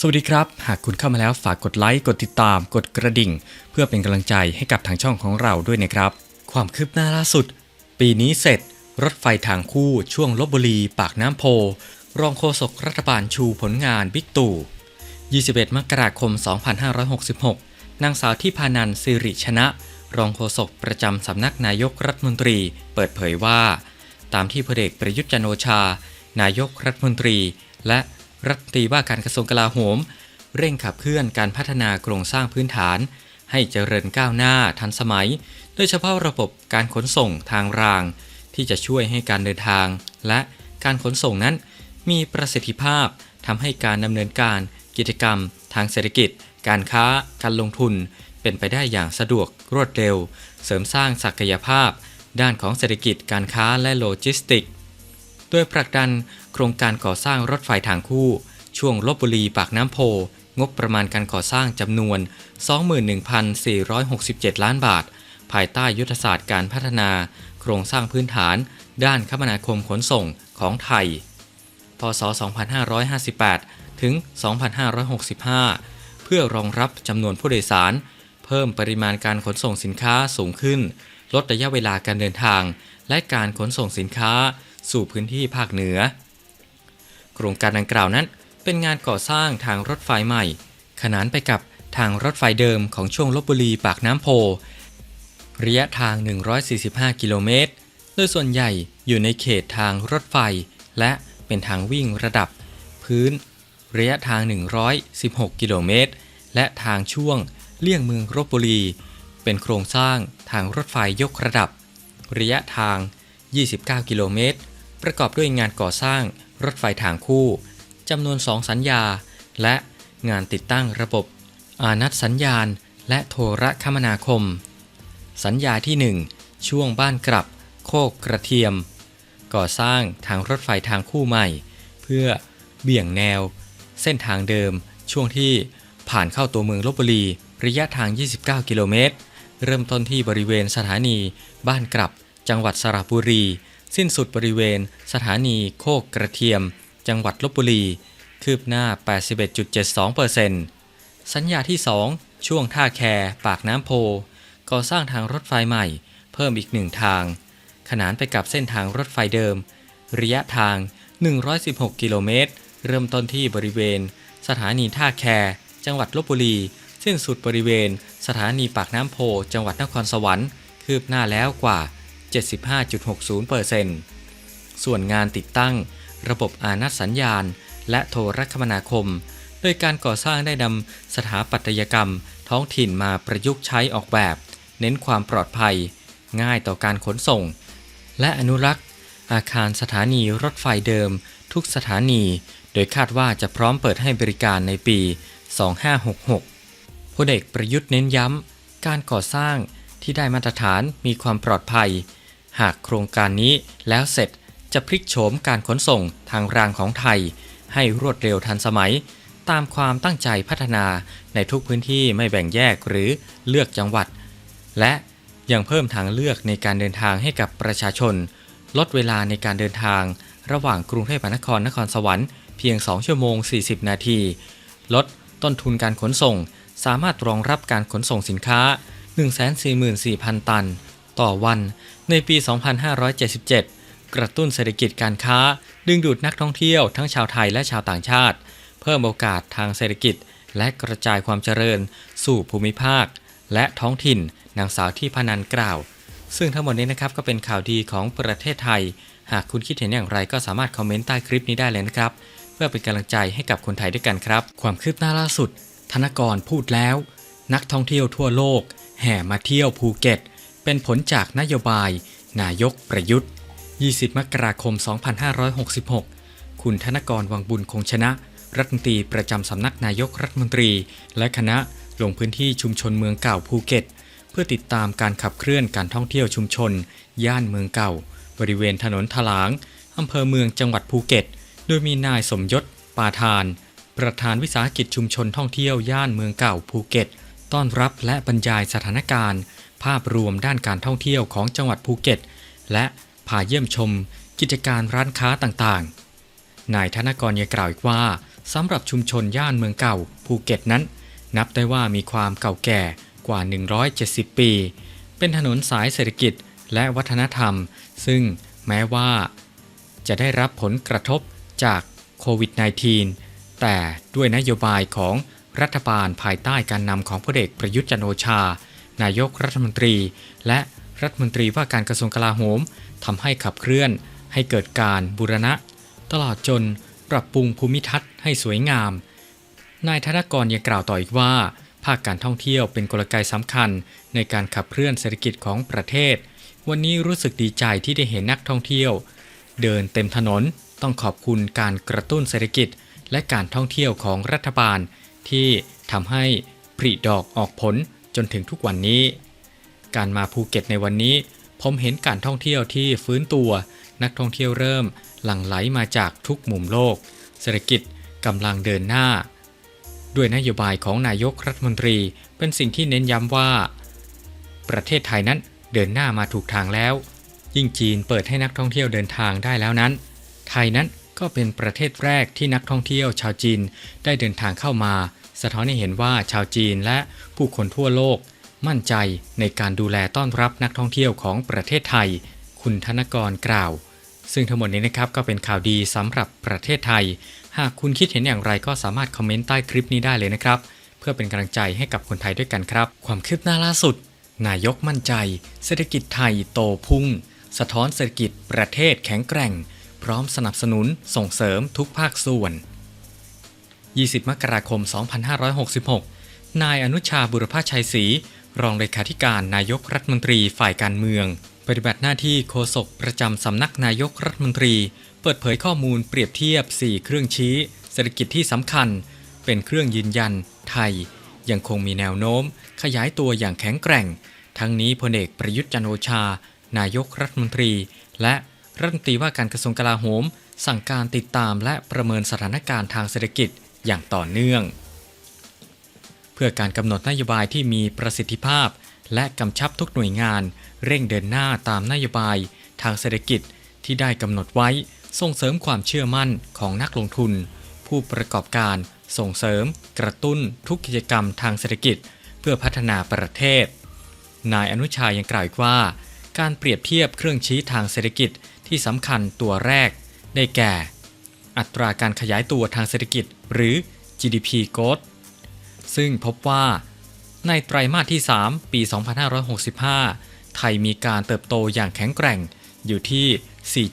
สวัสดีครับ หากคุณเข้ามาแล้วฝากกดไลค์กดติดตาม กดกระดิ่ง เพื่อเป็นกำลังใจให้กับทางช่องของเราด้วยนะครับ ความคืบหน้าล่าสุด ปีนี้เสร็จ รถไฟทางคู่ช่วงลบบุรี ปากน้ำโพ รองโฆษกรัฐบาลชูผลงานบิ๊กตู่ 21 มกราคม 2566 นางสาวที่พานันสิริชนะ รองโฆษกประจำสำนักนายกรัฐมนตรี เปิดเผยว่า ตามที่พลเอกประยุทธ์จันโอชา นายกรัฐมนตรี และ รัฐมนตรีว่าการกระทรวงกลาโหม เร่งขับเคลื่อนการพัฒนาโครงสร้างพื้นฐาน ให้เจริญก้าวหน้าทันสมัย โดยเฉพาะระบบการขนส่งทางราง ที่จะช่วยให้การเดินทาง และการขนส่งนั้น มีประสิทธิภาพทำให้การดำเนินการกิจกรรม ทางเศรษฐกิจ การค้า การลงทุน เป็นไปได้อย่างสะดวกรวดเร็ว เสริมสร้างศักยภาพ ด้านของเศรษฐกิจการค้าและโลจิสติกส์ โดยผลักดันโครงการก่อสร้างรถไฟทางคู่ ช่วงลบบุรีปากน้ำโพ งบประมาณการก่อสร้างจำนวน 21,467 ล้านบาท ภายใต้ยุทธศาสตร์การพัฒนา โครงสร้างพื้นฐาน ด้านคมนาคมขนส่งของไทย พศ 2558 ถึง 2565 เพื่อรองรับจำนวนผู้โดยสาร เพิ่มปริมาณการขนส่งสินค้าสูงขึ้น ลดระยะเวลาการเดินทาง และการขนส่งสินค้า สู่พื้นที่ภาคเหนือ โครงการดังกล่าวนั้นเป็นงานก่อสร้างทางรถไฟใหม่ ขนานไปกับทางรถไฟเดิมของช่วงลบบุรีปากน้ำโพ ระยะทาง 145 กิโลเมตร โดยส่วนใหญ่อยู่ในเขตทางรถไฟ และเป็นทางวิ่งระดับ พื้น ระยะทาง 116 กิโลเมตร และทางช่วงเลี่ยงเมืองลบบุรี เป็นโครงสร้างทางรถไฟยกระดับ ระยะทาง 29 กิโลเมตร ประกอบด้วยงานก่อสร้างรถไฟทางคู่จำนวน 2 สัญญา และงานติดตั้งระบบ อานัตสัญญาณ และโทรคมนาคม สัญญาที่ 1 ช่วงบ้านกลับ โคกกระเทียม ก่อสร้างทางรถไฟทางคู่ใหม่ เพื่อเบี่ยงแนว เส้นทางเดิม ช่วงที่ผ่านเข้าตัวเมืองลบบุรี ระยะทาง 29 กิโลเมตร เริ่มต้นที่บริเวณสถานี บ้านกลับ จังหวัดสระบุรี สิ้นสุดบริเวณ สถานีโคกกระเทียม จังหวัดลบบุรี คืบหน้า 81.72%สัญญาที่ 2 ช่วงท่าแคปากน้ำโพ ก่อสร้างทางรถไฟใหม่ เพิ่มอีกหนึ่งทาง ขนานไปกับเส้นทางรถไฟเดิม ระยะทาง 116 กิโลเมตร เริ่มต้นที่บริเวณ สถานีท่าแค จังหวัดลบบุรี สิ้นสุดบริเวณ สถานีปากน้ำโพ จังหวัดนครสวรรค์ คืบหน้าแล้วกว่า 75.60%ส่วนงานติดตั้ง ระบบอานัตสัญญาณ และโทรคมนาคม โดยการก่อสร้างได้นำสถาปัตยกรรม ท้องถิ่นมาประยุกต์ใช้ออกแบบ เน้นความปลอดภัย ง่ายต่อการขนส่ง และอนุรักษ์ อาคารสถานีรถไฟเดิม ทุกสถานี โดยคาดว่าจะพร้อมเปิดให้บริการในปี 2566พลเอกประยุทธ์เน้นย้ำการก่อสร้างที่ได้มาตรฐานมีความปลอดภัย หากโครงการนี้แล้วเสร็จจะพลิกโฉมการขนส่งทางรางของไทย ให้รวดเร็วทันสมัย ตามความตั้งใจพัฒนาในทุกพื้นที่ไม่แบ่งแยกหรือเลือกจังหวัด และยังเพิ่มทางเลือกในการเดินทางให้กับประชาชน ลดเวลาในการเดินทาง ระหว่างกรุงเทพมหานครนครสวรรค์เพียง 2 ชั่วโมง 40 นาที ลดต้นทุนการขนส่ง สามารถรองรับการขนส่งสินค้า 144,000 ตัน ต่อวันในปี 2577 กระตุ้นเศรษฐกิจการค้า ดึงดูดนักท่องเที่ยวทั้งชาวไทยและชาวต่างชาติ เพิ่มโอกาสทางเศรษฐกิจ และกระจายความเจริญ สู่ภูมิภาค และท้องถิ่นนางสาวที่พนันกล่าว ซึ่งทั้งหมดนี้นะครับก็เป็นข่าวดีของประเทศไทย หากคุณคิดเห็นอย่างไรก็สามารถคอมเมนต์ใต้คลิปนี้ได้เลยนะครับ เพื่อเป็นกำลังใจให้กับคนไทยด้วยกันครับ ความคืบหน้าล่าสุด ธนกรพูดแล้ว นักท่องเที่ยวทั่วโลก แห่มาเที่ยวภูเก็ต เป็นผลจากนโยบาย นายกประยุทธ์ 20 มกราคม 2566 คุณธนกรวังบุญคงชนะ รัฐมนตรีประจำสำนักนายกรัฐมนตรี และคณะลงพื้นที่ชุมชนเมืองเก่าภูเก็ต เพื่อติดตามการขับเคลื่อนการท่องเที่ยวชุมชน ย่านเมืองเก่า บริเวณถนนถลางอำเภอเมืองจังหวัดภูเก็ต โดยมีนายสมยศ ปาทาน ประธานวิสาหกิจชุมชนท่องเที่ยวย่านเมืองเก่าภูเก็ต ต้อนรับและบรรยายสถานการณ์ ภาพรวมด้านการท่องเที่ยวของจังหวัดภูเก็ต และพาเยี่ยมชมกิจการร้านค้าต่างๆ นายธนกรยังกล่าวอีกว่าสำหรับชุมชนย่านเมืองเก่าภูเก็ตนั้น นับได้ว่ามีความเก่าแก่กว่า 170 ปี เป็นถนนสายเศรษฐกิจและวัฒนธรรม ซึ่งแม้ว่า จะได้รับผลกระทบจากโควิด -19 แต่ด้วยนโยบายของรัฐบาลภายใต้การนำของพลเอกประยุทธ์จันโอชา นายกรัฐมนตรี และรัฐมนตรีว่าการกระทรวงกลาโหมทำให้ขับเคลื่อนให้เกิดการบูรณะ ตลอดจนปรับปรุงภูมิทัศน์ให้สวยงาม นายธนกรยังกล่าวต่ออีกว่า ภาคการท่องเที่ยวเป็นกลไกสำคัญ ในการขับเคลื่อนเศรษฐกิจของประเทศ วันนี้รู้สึกดีใจที่ได้เห็นนักท่องเที่ยว เดินเต็มถนนต้องขอบคุณการกระตุ้นเศรษฐกิจ และการท่องเที่ยวของรัฐบาล ที่ทำให้ผลิดอกออกผล จนถึงทุกวันนี้ การมาภูเก็ตในวันนี้ ผมเห็นการท่องเที่ยวที่ฟื้นตัว นักท่องเที่ยวเริ่มหลั่งไหลมาจากทุกมุมโลก เศรษฐกิจกำลังเดินหน้า ด้วยนโยบายของนายกรัฐมนตรีเป็นสิ่งที่เน้นย้ำว่า ประเทศไทยนั้นเดินหน้ามาถูกทางแล้ว ยิ่งจีนเปิดให้นักท่องเที่ยวเดินทางได้แล้วนั้น ไทยนั้นก็เป็นประเทศแรกที่นักท่องเที่ยวชาวจีนได้เดินทางเข้ามา สะท้อนให้เห็นว่าชาวจีนและผู้คนทั่วโลก มั่นใจในการดูแลต้อนรับนักท่องเที่ยวของประเทศไทย คุณธนกรกล่าว ซึ่งทั้งหมดนี้นะครับก็เป็นข่าวดีสำหรับประเทศไทย หากคุณคิดเห็นอย่างไรก็สามารถคอมเมนต์ใต้คลิปนี้ได้เลยนะครับ เพื่อเป็นกำลังใจให้กับคนไทยด้วยกันครับ ความคืบหน้าล่าสุด นายกมั่นใจ เศรษฐกิจไทยโตพุ่ง สะท้อนเศรษฐกิจประเทศแข็งแกร่ง พร้อมสนับสนุนส่งเสริมทุกภาคส่วน 20 มกราคม 2566 นายอนุชาบุรพชัยศรีรองเลขาธิการนายกรัฐมนตรีฝ่ายการเมือง ปฏิบัติหน้าที่โฆษกประจำสำนักนายกรัฐมนตรี เปิดเผยข้อมูลเปรียบเทียบ 4 เครื่องชี้ เศรษฐกิจที่สำคัญ เป็นเครื่องยืนยัน ไทย ยังคงมีแนวโน้ม ขยายตัวอย่างแข็งแกร่ง ทั้งนี้พลเอกประยุทธ์จันโอชา นายกรัฐมนตรี และรัฐมนตรีว่าการกระทรวงกลาโหม สั่งการติดตามและประเมินสถานการณ์ทางเศรษฐกิจ อย่างต่อเนื่อง เพื่อการกำหนดนโยบายที่มีประสิทธิภาพ และกำชับทุกหน่วยงาน เร่งเดินหน้าตามนโยบาย ทางเศรษฐกิจที่ได้กำหนดไว้ส่งเสริมความเชื่อมั่นของนักลงทุน ผู้ประกอบการส่งเสริม กระตุ้นทุกกิจกรรมทางเศรษฐกิจ เพื่อพัฒนาประเทศ นายอนุชายังกล่าวอีกว่า การเปรียบเทียบเครื่องชี้ทางเศรษฐกิจที่สำคัญตัวแรก ได้แก่ อัตราการขยายตัวทางเศรษฐกิจ หรือ GDP growth ซึ่งพบว่าในไตรมาสที่ 3 ปี 2565 ไทยมีการเติบโตอย่างแข็งแกร่งอยู่ที่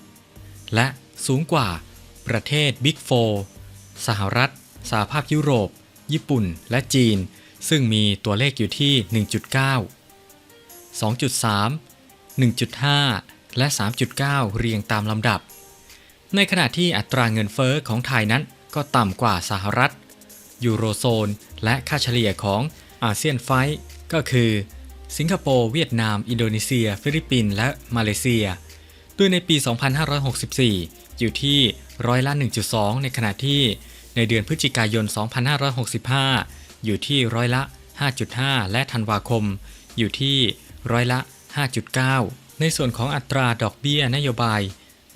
4.5 และสูงกว่าประเทศ Big 4 สหรัฐ สหภาพยุโรป ญี่ปุ่น และจีน ซึ่งมีตัวเลขอยู่ที่ 1.9 2.3 1.5 และ 3.9 เรียงตามลำดับ ในขณะที่อัตราเงินเฟอ้อของไทยนั้น ก็ต่ำกว่าสหรัฐ ยูโรโซน และค่าเฉลี่ยของอาเซียนไฟท์ก็คือ สิงคโปร์เวียดนาม อินโดนีเซีย ฟิลิปปินส์และมาเลเซียโดยในปี 2564 อยู่ที่ร้อยละ 1.2 ในขณะที่ในเดือนพฤศจิกายน 2565 อยู่ที่ร้อยละ 5.5 และธันวาคม อยู่ที่ร้อยละ 5.9 ในส่วนของอัตราดอกเบี้ยนโยบาย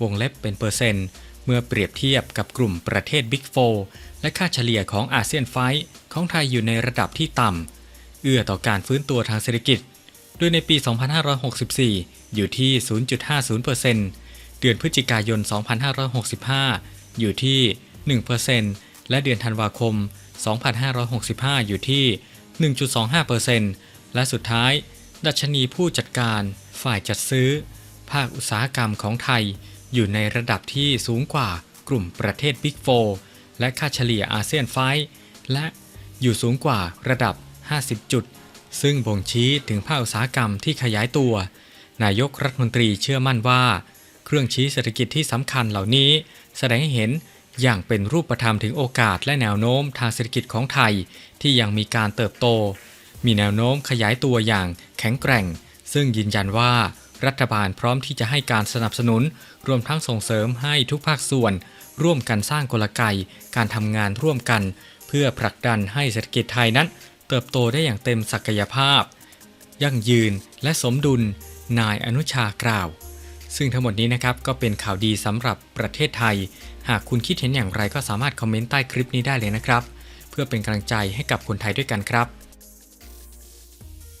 วงเล็บเป็นเปอร์เซ็นต์ เมื่อเปรียบเทียบกับกลุ่มประเทศ Big 4และค่าเฉลี่ยของอาเซียนไฟท์ของไทยอยู่ในระดับที่ต่ำ เอื้อต่อการฟื้นตัวทางเศรษฐกิจ โดยในปี 2564 อยู่ที่ 0.50%เดือนพฤศจิกายน 2565 อยู่ที่ 1%และเดือนธันวาคม 2565 อยู่ที่ 1.25%และสุดท้าย ดัชนีผู้จัดการ ฝ่ายจัดซื้อ ภาคอุตสาหกรรมของไทย อยู่ในระดับที่สูงกว่ากลุ่มประเทศ Big 4 และค่าเฉลี่ยอาเซียนไฟท์และอยู่สูงกว่าระดับ 50 จุด ซึ่งบ่งชี้ถึงภาคอุตสาหกรรมที่ขยายตัว นายกรัฐมนตรีเชื่อมั่นว่า เครื่องชี้เศรษฐกิจที่สำคัญเหล่านี้ แสดงให้เห็นอย่างเป็นรูปธรรมถึงโอกาสและแนวโน้มทางเศรษฐกิจของไทยที่ยังมีการเติบโต มีแนวโน้มขยายตัวอย่างแข็งแกร่ง ซึ่งยืนยันว่า รัฐบาลพร้อมที่จะให้การสนับสนุน รวมทั้งส่งเสริมให้ทุกภาคส่วน ร่วมกันสร้างกลไกการทำงานร่วมกัน เพื่อผลักดันให้เศรษฐกิจไทยนั้น เติบโตได้อย่างเต็มศักยภาพ ยั่งยืนและสมดุล นายอนุชากล่าว ซึ่งทั้งหมดนี้นะครับก็เป็นข่าวดีสำหรับประเทศไทย หากคุณคิดเห็นอย่างไรก็สามารถคอมเมนต์ใต้คลิปนี้ได้เลยนะครับ เพื่อเป็นกำลังใจให้กับคนไทยด้วยกันครับ